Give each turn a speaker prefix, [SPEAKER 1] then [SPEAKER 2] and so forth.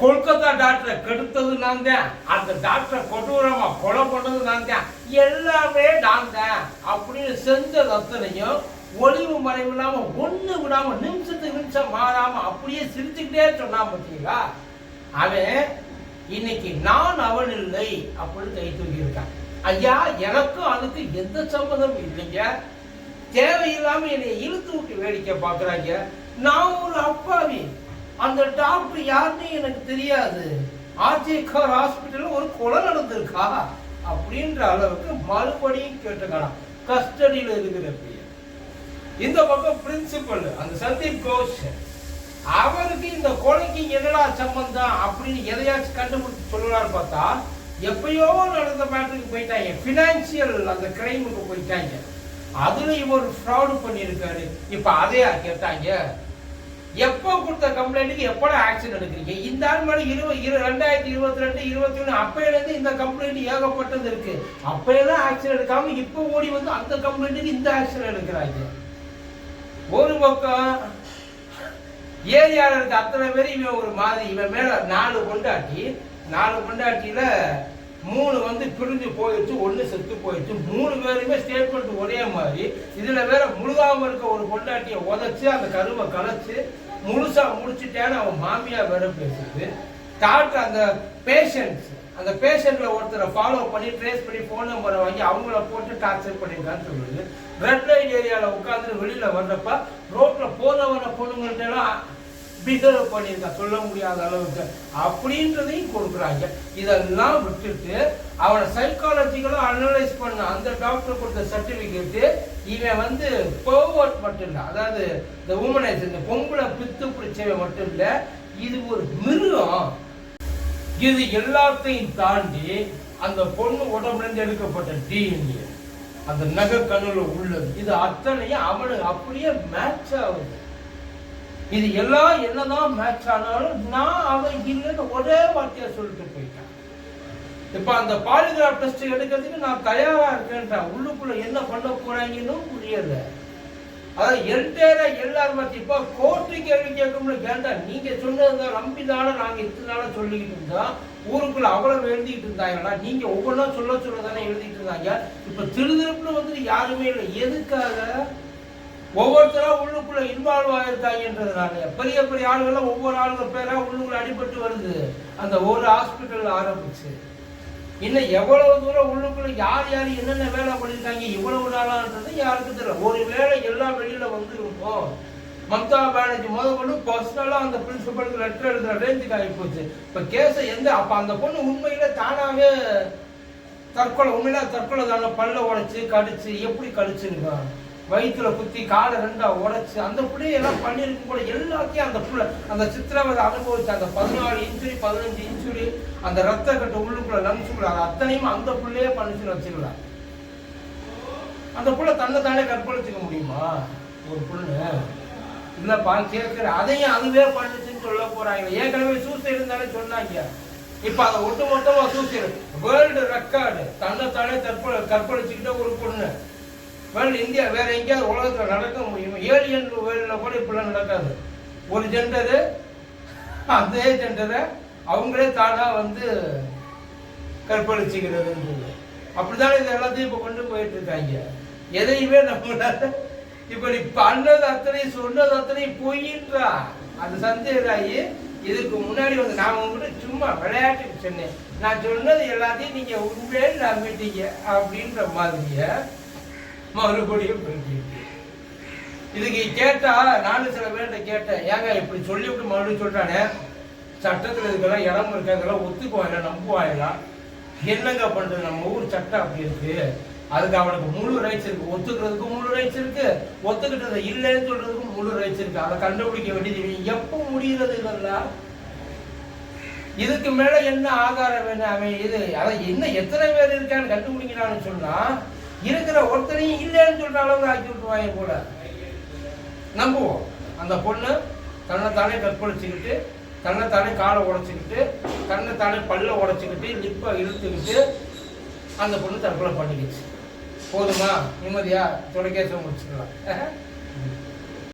[SPEAKER 1] கொல்கத்தா டாக்டரை கெடுத்தது நான் தான். அந்த டாக்டரை கொடூரமா கொலை பண்ணது நான் தான். எல்லாமே நான் தான். அப்படின்னு செஞ்ச ரத்தனையும் ஒளிவு மறைவு இல்லாம ஒண்ணு விடாம நிமிஷத்துக்கு நிமிஷம் மாறாம அப்படியே சிரிச்சுக்கிட்டே சொன்னான் பார்த்தீங்களா அவன் இன்னைக்கு நான் அவன் இல்லை அப்படின்னு கை தூக்கி இருக்கான். ஐயா எனக்கும் அதுக்கு எந்த சம்மதமும் இல்லைங்க. தேவையில்லாம என்னை இழுத்து விட்டு வேடிக்கை பார்க்கறாங்க நான் ஒரு அப்பாவி. டாக்டர் யாருன்னு எனக்கு தெரியாது. ஆர்ஜேகார் ஹாஸ்பிட்டலில் ஒரு கொலை நடந்திருக்கா? அப்படின்ற அளவுக்கு மறுபடியும் கேட்டுக்கலாம். கஸ்டடியில் இருக்கிற பையன் இந்த பக்கம் பிரின்சிபல் அந்த சந்தீப் கோஷ். அவருக்கு இந்த கொலைக்கு என்னடா சம்பந்தம் அப்படின்னு எதையாச்சும் கண்டுபிடிச்சு சொல்லலாம்னு பார்த்தா எப்பயோ நடந்த மேட்டருக்கு போயிட்டாங்க. ஃபினான்சியல் அந்த கிரைமுக்கு போயிட்டாங்க. அதுல இவர் ஃப்ராடு பண்ணியிருக்காரு. இப்போ அதையா கேட்டாங்க? எப்போ கொடுத்த கம்ப்ளைண்ட்டுக்கு எப்போ ஆக்ஷன் எடுக்கிறீங்க? இந்த ஆள் மேலே இருபது இரு ரெண்டாயிரத்தி இருபத்தி ரெண்டு இருபத்தி ஒன்று அப்பையிலேருந்து இந்த கம்ப்ளைண்ட் ஏகப்பட்டது இருக்கு. அப்பையெல்லாம் ஆக்ஷன் எடுக்காம இப்போ ஓடி வந்து அந்த கம்ப்ளைண்ட்டுக்கு இந்த ஆக்ஷன் எடுக்கிறாங்க. ஒரு பக்கம் ஏரியாவில் இருக்க அத்தனை பேர் இவன் ஒரு மாதிரி இவன் மேலே நாலு கொண்டாட்டி நாலு கொண்டாட்டியில் மூணு வந்து பிரிஞ்சு போயிடுச்சு ஒன்று செத்து போயிடுச்சு. மூணு பேருமே ஸ்டேட்மெண்ட் ஒரே மாதிரி. இதில் வேற முழுகாமல் இருக்க ஒரு பொண்டாட்டியை உதச்சி அந்த கருவை கலைச்சி முழுசாக முடிச்சுட்டேன்னு அவன் மாமியார் வேற பேசுது. டாக்டர் அந்த பேஷண்ட்ஸ் அந்த பேஷண்ட்டில் ஒருத்தரை ஃபாலோ பண்ணி ட்ரேஸ் பண்ணி ஃபோன் நம்பரை வாங்கி அவங்கள போட்டு டார்ச்சர் பண்ணியிருக்கான்னு சொல்லுது. ரெட் லைட் ஏரியாவில் உட்காந்து வெளியில் வர்றப்ப ரோட்டில் போற வர பிகர் எல்லாம் பண்ணியிருக்கா சொல்ல முடியாத அளவுக்கு. அப்படின்றதையும் கொடுக்குறாங்க. இதெல்லாம் விட்டுட்டு அவனை சைக்காலஜிக்கலாக அனலைஸ் பண்ண அந்த டாக்டர் கொடுத்த சர்டிஃபிகேட்டு இவன் வந்து பர்வர்ட் மட்டும் இல்லை அதாவது இந்த உமனைஸ் இந்த பொம்பளை பித்து பிடிச்சவன் மட்டும் இல்லை இது ஒரு மிருகம். இது எல்லாத்தையும் தாண்டி அந்த பொண்ணு உடம்புல இருந்து எடுக்கப்பட்ட டிஎன்ஏ அந்த நகை கண்ணில் உள்ளது. இது அத்தனையும் அவனுக்கு அப்படியே மேட்ச் ஆகுது. இது எல்லாம் என்னதான் மேட்ச் ஆனாலும் நான் அவன் இல்லைன்னு ஒரே வார்த்தையா சொல்லிட்டு போயிட்டான். இப்போ அந்த பாலிகிராஃப் டெஸ்ட் எடுக்கிறதுக்கு நான் தயாராக இருக்கேன்றான் உள்ளுக்குள்ளே என்ன பண்ண போறாங்கன்னு புரியல. அதாவது எல்டேரா எல்லாரும் பார்த்து இப்போ கோர்ட்டு கேள்வி கேட்கும்ல கேட்டா நீங்க சொன்னதை நம்பிதானே நாங்கள் இத்தனை நாளா சொல்லிக்கிட்டு இருந்தோம் ஊருக்குள்ள அவ்வளவு எழுதிக்கிட்டு இருந்தாங்களா நீங்கள் ஒவ்வொன்றா சொல்ல சொல்ல தானே எழுதிட்டு இருந்தாங்க. இப்ப திருதிருப்புன்னு வந்து யாருமே இல்லை. எதுக்காக? ஒவ்வொருத்தரா உள்ளுக்குள்ள இன்வால்வ் ஆயிருக்காங்கன்றதுனால பெரிய பெரிய ஆளுகள்லாம் ஒவ்வொரு ஆளுங்க பேரா உள்ளுக்குள்ள அடிபட்டு வருது. அந்த ஒரு ஹாஸ்பிட்டல் ஆரம்பிச்சு. இன்னும் எவ்வளவு தூரம் உள்ளுக்குள்ள யார் யார் என்னென்ன வேலை பண்ணியிருக்காங்க இவ்வளவு நாளான்றது யாருக்கும் தெரியல. ஒரு வேலை எல்லாம் வெளியில வந்துருக்கும் மம்தா பானர்ஜி முத கொண்டு பர்சனலாக அந்த பிரின்சிபலுக்கு லெட்டர் எழுதுற ரேஞ்சுக்கு ஆகி போச்சு இப்போ கேஸை எந்த அப்போ அந்த பொண்ணு உண்மையில் தானாகவே தற்கொலை உண்மையில தற்கொலை தானே பல்ல உடைச்சு கடிச்சு எப்படி கடிச்சிருக்கான் வயிற்றுல குத்தி காலை ரெண்டா உடைச்சு அந்த பிள்ளையெல்லாம் பண்ணியிருக்கும் கூட எல்லாத்தையும் அந்த புள்ள அந்த சித்திரவதை அனுபவிச்சு அந்த பதினாலு இன்ச்சுரி பதினஞ்சு இன்ச்சுரி அந்த ரத்த கட்டு உள்ளுக்குள்ள லங்ஸுக்குள்ள அது அத்தனையும் அந்த பிள்ளையே பண்ணிச்சுன்னு வச்சுக்கலாம் அந்த புள்ள தன்னை தானே கற்பழிச்சுக்க முடியுமா? ஒரு புண்ணு இல்லப்பா கேட்குற அதையும் அதுவே பண்ணுச்சுன்னு சொல்ல போறாங்க. ஏற்கனவே சூசைடு தானே சொன்னாங்க. இப்ப அதை ஒட்டு மொத்தமா சூசைடு. வேர்ல்டு ரெக்கார்டு தன்னை தானே தற்பொலை கற்பழிச்சுக்கிட்ட ஒரு பொண்ணு. வேர்ல்டு இந்தியா வேற எங்கேயாவது உலகத்தில் நடக்க முடியும்? ஏலியன் வேர்ல்டில் கூட இப்படிலாம் நடக்காது. ஒரு ஜெண்டரு அதே ஜெண்டரை அவங்களே தாடாக வந்து கற்பழிச்சுக்கிறதுன்றது. அப்படிதானே இது எல்லாத்தையும் இப்போ கொண்டு போயிட்டு இருக்காங்க. எதையுமே நம்மளால இப்ப நீ பண்ணது அத்தனை சொன்னது அத்தனை பொய்ன்றா? அது சந்தேகராயி இதுக்கு முன்னாடி வந்து நான் உங்ககிட்ட சும்மா விளையாட்டுக்கு சொன்னேன். நான் சொன்னது எல்லாத்தையும் நீங்கள் உண்மையே நம்பிட்டீங்க அப்படின்ற மாதிரியை மறுபடியும் இதுக்கு கேட்டா நானும் சில பேர்கிட்ட கேட்டேன் ஏங்க இப்படி சொல்லிவிட்டு மறுபடியும் சொல்றானே சட்டத்துல இதுக்கெல்லாம் இடம் இருக்கு? அதெல்லாம் ஒத்துக்குவாங்க நம்புவாங்களா என்னங்க பண்றது? நம்ம ஊர் சட்டம் அப்படி இருக்கு. அதுக்கு அவனுக்கு முழு ரைட்ஸ் இருக்கு. ஒத்துக்கிறதுக்கு முழு ரைட்ஸ் இருக்கு. ஒத்துக்கிட்டது இல்லைன்னு சொல்றதுக்கு முழு ரைட்ஸ் இருக்கு. அதை கண்டுபிடிக்க வேண்டியது எப்போ முடிகிறது இதெல்லாம் இதுக்கு மேல என்ன ஆதாரம் வேணும் அவன் இது அதான் என்ன எத்தனை பேர் இருக்கான்னு கண்டுபிடிக்கிறான்னு சொன்னா இருக்கிற ஒருத்தனையும் இல்லைன்னு சொல்ற அளவுக்கு ஆக்கி விட்டுருவாங்க கூட நம்புவோம். அந்த பொண்ணு தன்னைத்தானே கற்பழிச்சுக்கிட்டு தன்னைத்தானே காலை உடைச்சிக்கிட்டு தன்னைத்தானே பல்ல உடைச்சிக்கிட்டு லிப்பை இழுத்துக்கிட்டு அந்த பொண்ணு தற்கொலை பண்ணிக்கிச்சு. போதுமா? நிம்மதியா? தொலைக்கேசம் முடிச்சுக்கலாம்.